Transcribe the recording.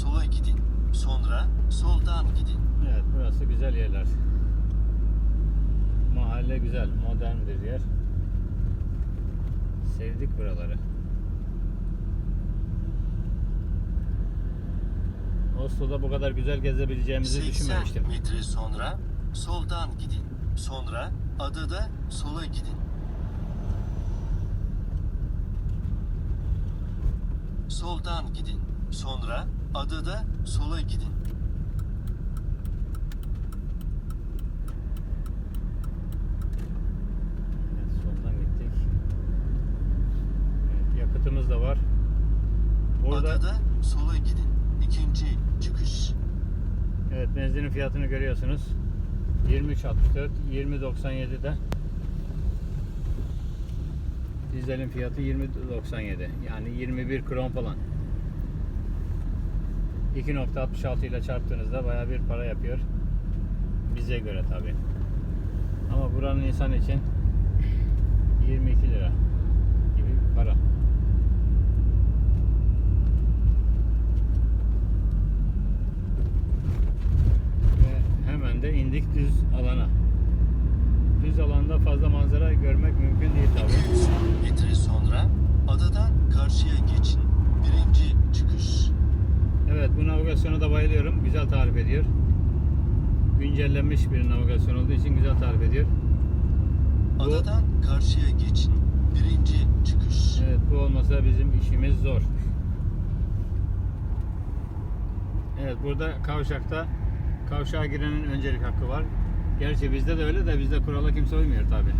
sola gidin. Sonra soldan gidin. Evet burası güzel yerler. Mahalle güzel, modern bir yer. Sevdik buraları. Oslo'da bu kadar güzel gezebileceğimizi 80 düşünmemiştim. metre sonra soldan gidin. Sonra adada sola gidin. Soldan gidin. Sonra adada sola gidin. Evet, soldan gittik. Evet, yakıtımız da var. Burada Adada sola gidin. İkinci çıkış. evet benzinin fiyatını görüyorsunuz. 23.64, 20.97'de. Dizelin fiyatı 20.97. Yani 21 kron falan. 2.66 ile çarptığınızda baya bir para yapıyor. Bize göre tabi. Ama buranın insan için 22 lira gibi bir para. Ve hemen de indik düz alana. Düz alanda fazla manzara görmek mümkün değil tabi. 200 metre sonra adadan karşıya geçin. Birinci çıkış. Evet bu navigasyona da bayılıyorum. Güzel tarif ediyor. Güncellenmiş bir navigasyon olduğu için güzel tarif ediyor. Bu- Adadan karşıya geçin. Birinci çıkış. Evet bu olmasa bizim işimiz zor. Evet burada kavşakta kavşağa girenin öncelik hakkı var. Gerçi bizde de öyle de bizde kurala kimse uymuyor tabi.